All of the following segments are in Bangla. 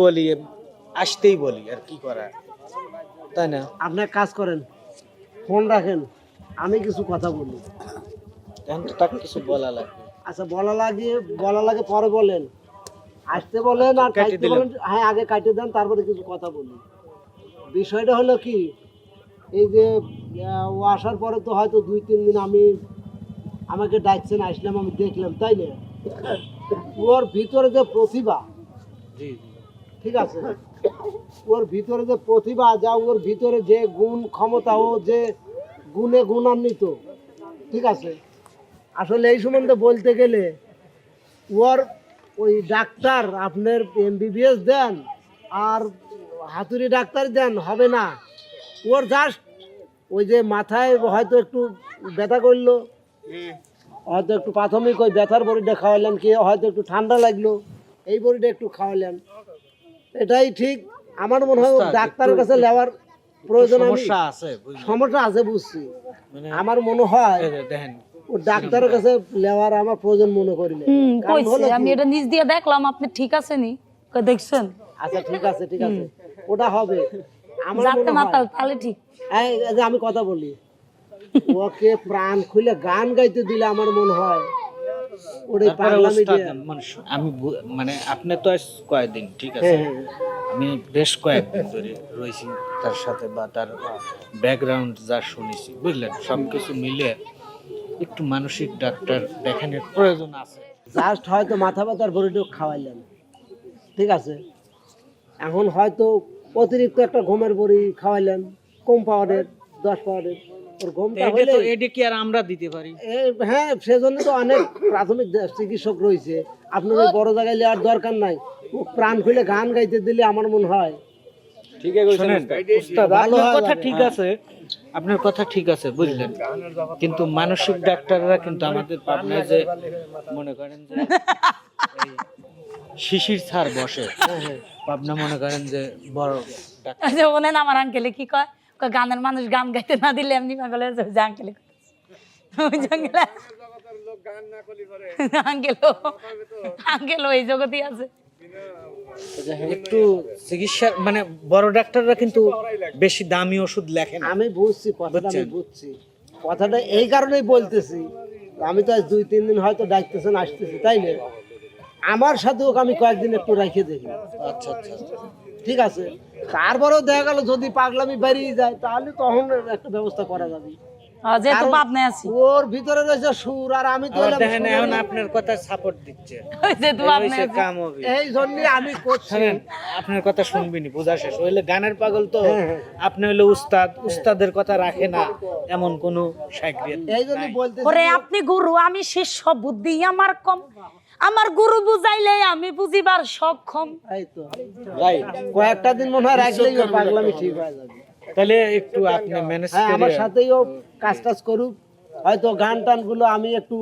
বলি আসতেই বলি আর কি করা তাই না? আপনি কাজ করেন ফোন রাখেন আমি কিছু কথা বলি। এখন তো তাকে কিছু বলা লাগবে। আচ্ছা বলা লাগে বলা লাগে পরে বলেন। আসতে বলেন আর কেটে খাইতে দিলেন। বলেন হ্যাঁ আগে কাটে দেন তারপরে কিছু কথা বলি। বিষয়টা হলো কি এই যে ও আসার পরে তো হয়তো দুই তিন দিন আমি আমাকে ডাকছেন আসলাম আমি দেখলাম তাই না? ওর ভিতরে যে প্রতিভা জি। ঠিক আছে? ওর ভিতরে যে প্রতিভা, যা ওর ভিতরে যে গুণ ক্ষমতা ও যে গুণে গুণান্বিত, ঠিক আছে? আসলে এই সম্বন্ধে বলতে গেলে, ওর ওই ডাক্তার আপনার এমবিবিএস দেন আর হাতুড়ি ডাক্তার দেন, হবে না। ওর জাস্ট ওই যে মাথায় হয়তো একটু ব্যথা করল, হয়তো একটু প্রাথমিক ওই ব্যথার বড়িটা খাওয়ালেন, কি হয়তো একটু ঠান্ডা লাগল, এই বড়িটা একটু খাওয়ালেন। এটাই ঠিক। আমার মনে হয় ডাক্তারের কাছে নেওয়ার প্রয়োজন সমস্যা আছে সমস্যা আছে বুঝছি। মানে আমার মনে হয় দেখেন ডাক্তারের কাছে নেওয়ার আমার প্রয়োজন মনে করি না আমি এটা নিজ দিয়ে দেখলাম আপনি ঠিক আছে নি দেখছেন? আচ্ছা ঠিক আছে ঠিক আছে। ওটা হবে। আমার মনে মাতাল তাহলে ঠিক। আমি কথা বলি। ওকে প্রাণ খুলে গান গাইতে দিলে আমার মনে হয় আমি মানে আপনি তো কয়েকদিন ঠিক আছে? হ্যাঁ হ্যাঁ। আমি বেশ কয়েকদিন ধরে রয়েছি তার সাথে বা তার ব্যাকগ্রাউন্ড যা শুনেছি বুঝলেন? সব কিছু মিলে একটু মানসিক ডাক্তার দেখানোর প্রয়োজন আছে। জাস্ট হয়তো মাথা ব্যথার বড়িটা খাওয়াইলেন। ঠিক আছে? এখন হয়তো অতিরিক্ত একটা ঘুমের বড়ি খাওয়াইলেন কম পাওয়ারের দশ পাওয়ারের। ওর ঘুমটা এটা কি আর আমরা দিতে পারি। হ্যাঁ সেজন্য তো অনেক প্রাথমিক চিকিৎসক রয়েছে। আপনার ওই বড় জায়গায় নেওয়ার দরকার নাই। প্রাণ খুলে গান গাইতে দিলে আমার মনে হয়। ভালো কথা ঠিক। আছে আপনার কথা ঠিক আছে বুঝলেন। কিন্তু মানসিক ডাক্তাররা কিন্তু আমাদের পাবনায় যে মনে করেন যে শিশির ছাড় বসে পাবনা মনে করেন যে বড় ডাক্তার বলেন আমার আঙ্কেলে কি কয়? গানের মানুষ গান গাইতে না দিলে এমনি পাগল হয়ে যাবে যে আঙ্কেলে। আঙ্কেল আঙ্কেল ওই জগতই আছে। একটু চিকিৎসা মানে বড় ডাক্তাররা কিন্তু বেশি দামি ওষুধ লেখে না। আমি বুঝছি কথাটা আমি বুঝছি। কথাটা এই কারণেই বলতেছি আমি তো আজ দুই তিন দিন হয়তো ডাকতেছেন আসতেছি তাই না? আমার সাথে ওকে আমি কয়েকদিন একটু রেখে দেখি। আচ্ছা আচ্ছা। ঠিক আছে? তারপরেও দেখা গেল যদি পাগলামি বেরিয়ে যায় তাহলে তখন একটা ব্যবস্থা করা যাবে। যেহেতু কারণ আছি। ওর ভিতরে রয়েছে সুর আর আমি তো দেখেন এখন আপনার কথা সাপোর্ট দিচ্ছে। যেহেতু এই পাবনায় হইছে আছি। কাম হবে। এই জন্যই আমি করছি। আপনার কথা শুনবিনি বোঝা শেষ। হইলে গানের পাগল তো। হ্যাঁ, হ্যাঁ। আপনি হইলে উস্তাদ উস্তাদের কথা রাখে না এমন কোন এই ওরে আপনি গুরু আমি শিষ্য বুদ্ধি আমার কম। আমার গুরু বুঝাইলে আমি বুঝিবার সক্ষম। কয়েকটা দিন মনে হয় রাখলেই পাগলামি ঠিক হয়ে যাবে। তাহলে একটু আপনি ম্যানেজ হ্যাঁ আমার করে সাথেই ও কাজ টাজ করুক। হয়তো গান টানগুলো আমি একটু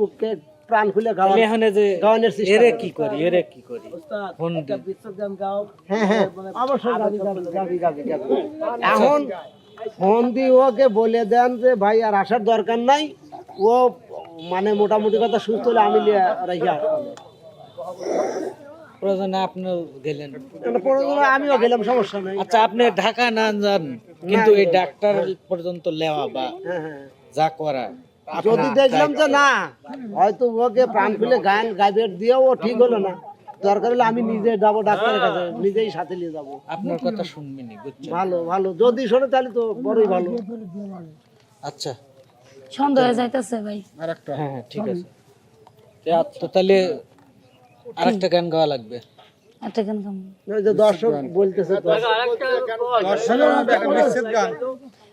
প্রাণ খুলে গাওয়া এখানে যে গাওয়ানোর চেষ্টা এরে কি করি এরে কি করি? ফোন দি। হ্যাঁ হ্যাঁ। অবশ্যই গাবি, গাবি, গাবি, গাবি। এখন ফোন দিয়ে ওকে বলে দেন যে ভাই আর আসার দরকার নাই। ও মানে মোটামুটি কথা সুস্থ হলে আমি লিয়ে রেখে আসব প্রয়োজনে আপনিও গেলেন। আমিও গেলাম সমস্যা নেই। আচ্ছা আপনি ঢাকা না যান কিন্তু এই ডাক্তার পর্যন্ত লেওয়া বা হ্যাঁ হ্যাঁ। যা করা যদি দেখলাম যে না হয়তো ওকে প্রাণ খুলে গান গাইবে দিয়েও ও ঠিক হলো না। দরকার হলে আমি নিজে যাব ডাক্তারের কাছে নিজেই সাথে নিয়ে যাব। আপনার কথা শুনবেনি ভালো ভালো। যদি শোনে তাহলে তো বড়ই ভালো। আচ্ছা। সন্দেহ যাইতেছে ভাই। হ্যাঁ হ্যাঁ ঠিক আছে। তো তাহলে আরেকটা গান গাওয়া লাগবে। একটা গান গাম দর্শক বলতেছে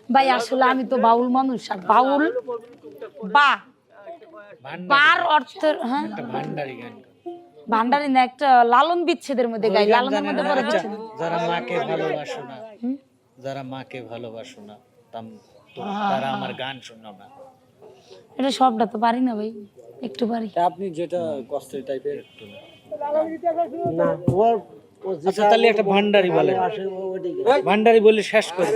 ভাই আসলে আমি তো বাউল মানুষ আর বাউল বা বার অর্থের হ্যাঁ? ভান্ডারি গান। ভান্ডারি না একটা লালন বিচ্ছেদের মধ্যে গাই। লালনের মধ্যে আচ্ছা, বিচ্ছেদ। যারা মাকে ভালোবাসো না যারা মাকে ভালোবাসো না তারা আমার গান শোনো না এটা সবটা তো পারি না ভাই। একটু পারি আপনি যেটা কষ্টের টাইপের না। ওর আচ্ছা, তাহলে একটা ভান্ডারি বলে হ্যাঁ? ভান্ডারি বলে শেষ করে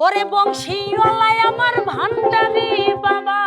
ওরে আমার ভান্ডারি বাবা।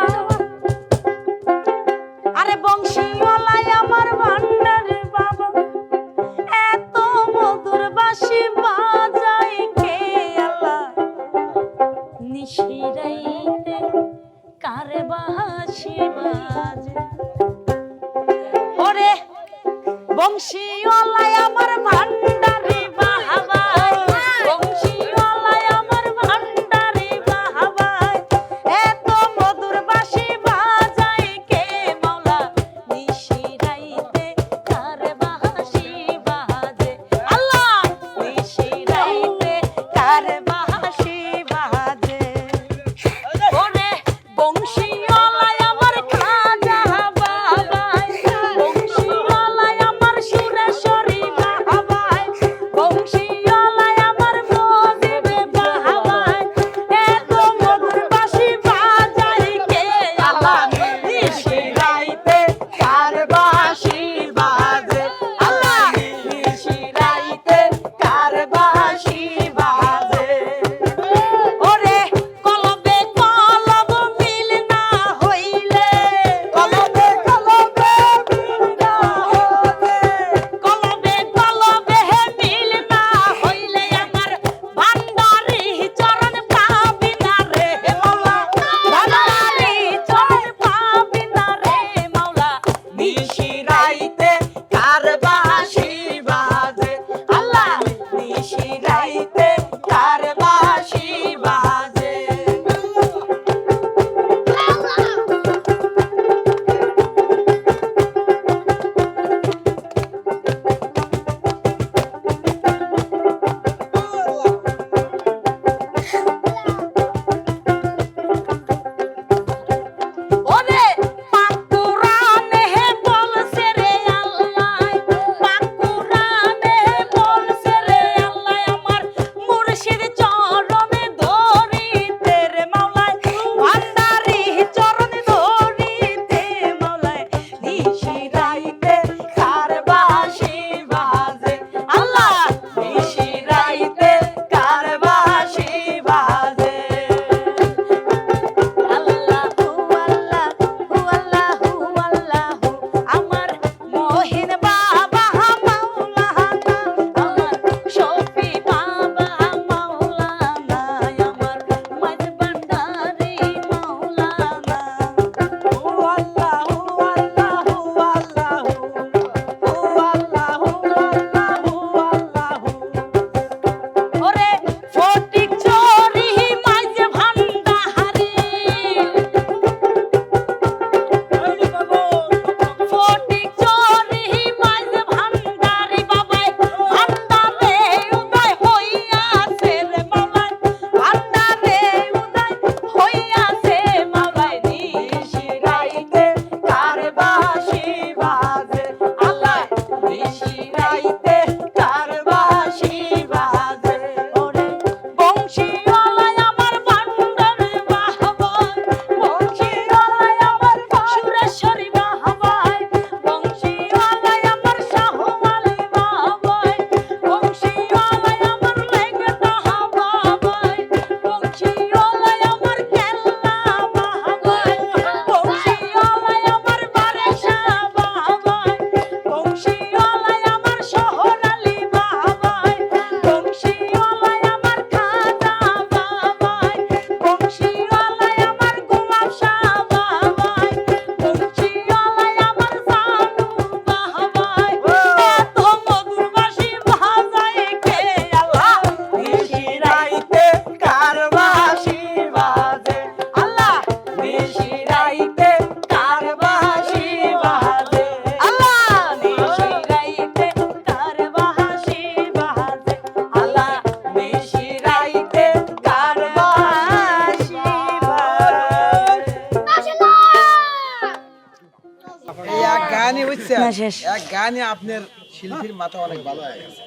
শেষ। এক গানে আপনার শিল্পীর মাথা অনেক ভালো হয়ে গেছে।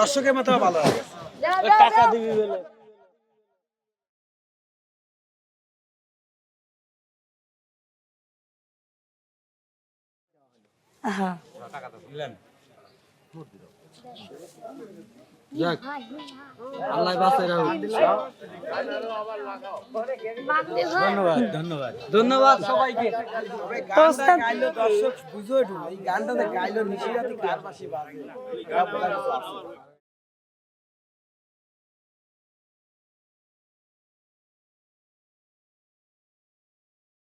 দর্শকের মাথা ভালো হয়ে টাকা দিবি বলে। হ্যাঁ। যাক। আল্লাহ বাঁচাই রাখুন ধন্যবাদ। ধন্যবাদ। ধন্যবাদ সবাইকে। গাইলো দর্শক বুঝো গানটা গাইলো নিশিরাতে কার পাশে বাজে